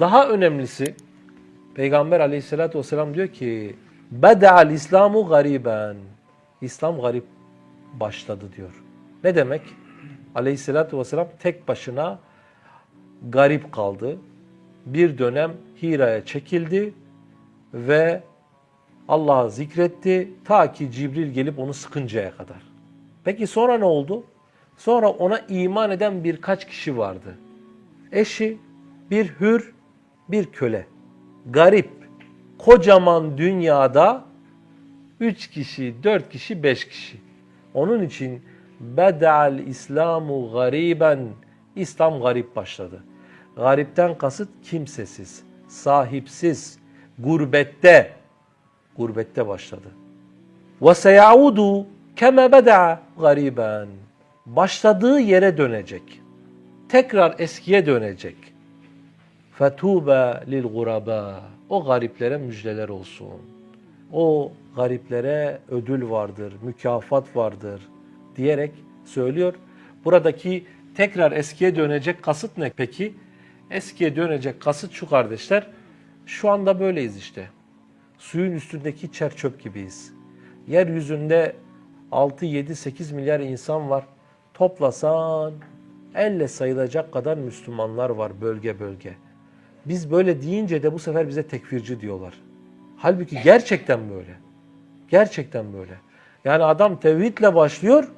Daha önemlisi Peygamber aleyhissalatü vesselam diyor ki Beda'al İslamu gariben. İslam garip başladı diyor. Ne demek? Aleyhissalatü vesselam tek başına garip kaldı. Bir dönem Hira'ya çekildi ve Allah'ı zikretti ta ki Cibril gelip onu sıkıncaya kadar. Peki sonra ne oldu? Sonra ona iman eden birkaç kişi vardı. Eşi, bir hür, bir köle. Garip, kocaman dünyada üç kişi, dört kişi, beş kişi. Onun için beda'al İslamu gariben, İslam garip başladı. Garipten kasıt kimsesiz, sahipsiz, gurbette, gurbette başladı. Ve seyaudu keme beda gariben. Başladığı yere dönecek. Tekrar eskiye dönecek. Lil guraba. O gariplere müjdeler olsun. O gariplere ödül vardır, mükafat vardır diyerek söylüyor. Buradaki tekrar eskiye dönecek kasıt ne peki? Eskiye dönecek kasıt şu kardeşler. Şu anda böyleyiz işte. Suyun üstündeki çer çöp gibiyiz. Yeryüzünde 6, 7, 8 milyar insan var. Toplasan elle sayılacak kadar Müslümanlar var bölge bölge. Biz böyle deyince de bu sefer bize tekfirci diyorlar. Halbuki gerçekten böyle. Gerçekten böyle. Yani adam tevhidle başlıyor,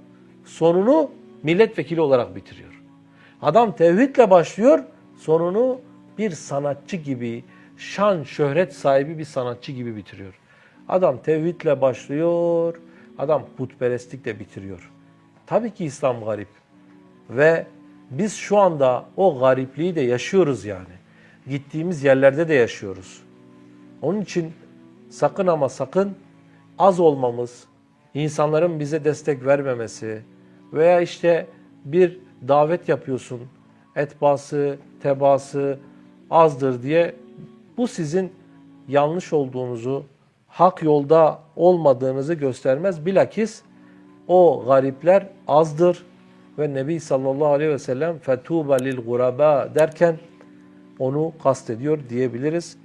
sonunu milletvekili olarak bitiriyor. Adam tevhidle başlıyor, sonunu bir sanatçı gibi, şan, şöhret sahibi bir sanatçı gibi bitiriyor. Adam tevhidle başlıyor, adam putperestlikle bitiriyor. Tabii ki İslam garip. Ve biz şu anda o garipliği de yaşıyoruz yani. Gittiğimiz yerlerde de yaşıyoruz. Onun için sakın ama sakın az olmamız, insanların bize destek vermemesi veya işte bir davet yapıyorsun, etbası, tebası azdır diye bu sizin yanlış olduğunuzu, hak yolda olmadığınızı göstermez. Bilakis o garipler azdır ve Nebi sallallahu aleyhi ve sellem fetuba lil guraba derken onu kastediyor diyebiliriz.